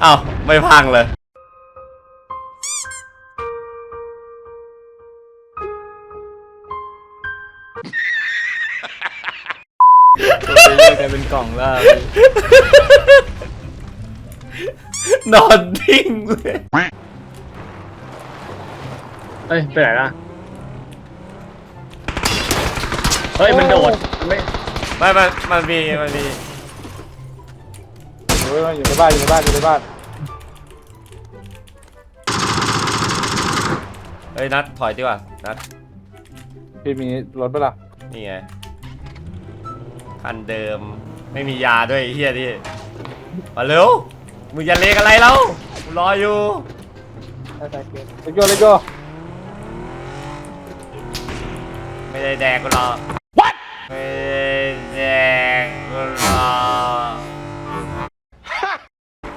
เอ้าไม่พังเลยตัวเยอะกลายเป็นกล่องแล้วนอนทิ้งเลยเฮ้ย ไปไหนล่ะ เฮ้ย มันโดดมันไม่ ไม่มันมันมีมันมี อยู่ในอยู่ในบ้านอยู่ในบ้านอยู่ในบ้านเฮ้ยนัดถอยดีกว่านัดพี่มีรถปะล่ะนี่ไงคันเดิมไม่มียาด้วยไอ้เฮียที่มาเร็วมึงอย่าเลกอะไรแล้วกูรออยู่ได้ได้เกเลโก้เลโก้ไม่ได้แดกกูหรอกไม่ได้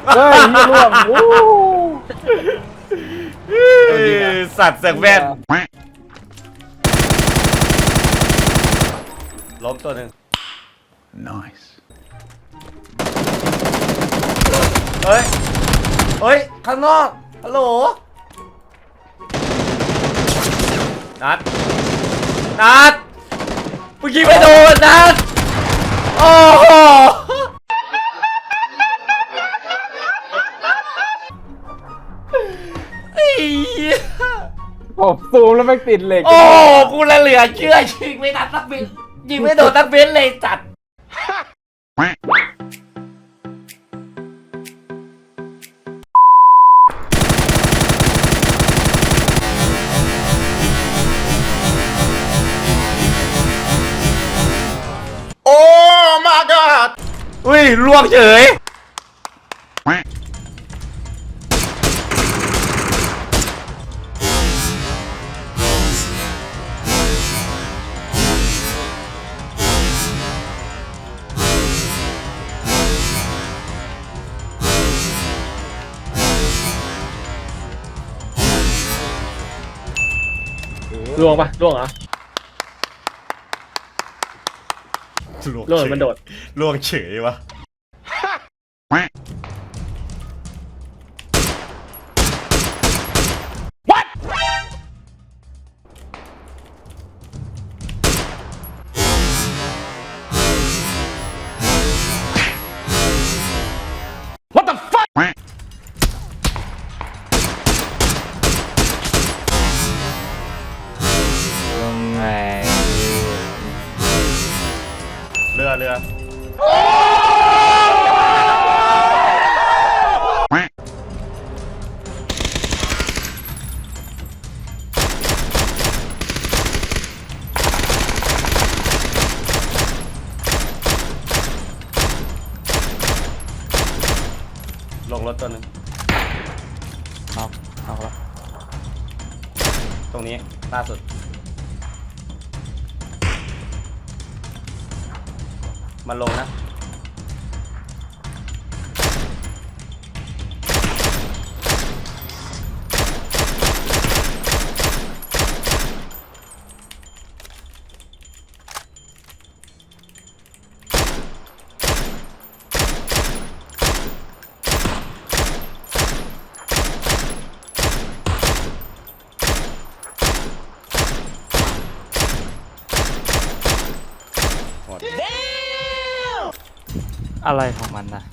เฮ้ยเหี้ยร่วงวู้เฮ้ยสัตว์เสือกแว่นล้มตัวหนึ่ง Nice. เฮ้ย เฮ้ย ข้างนอก ฮัลโหล นัด นัดเมื่อกี้ไม่โดนนัด โอ้โห ไอ้เหี้ยผมซูมแล้วไม่งติดเหล็กโอ้กูละเหลือเชื่อยิงไม่ทันสักบินยิงไม่โดนสักเบนเลยจัด โอ้ my god อุ้ยล่วงเฉย ล่วงปะล่วงเหรอ ล่วงหรือมันโดด ล่วงเฉยวะ เรือเรือลงรถตัวหนึ่งเอาเอาละตรงนี้ล่าสุด มันลงนะ อะไรของมันนะ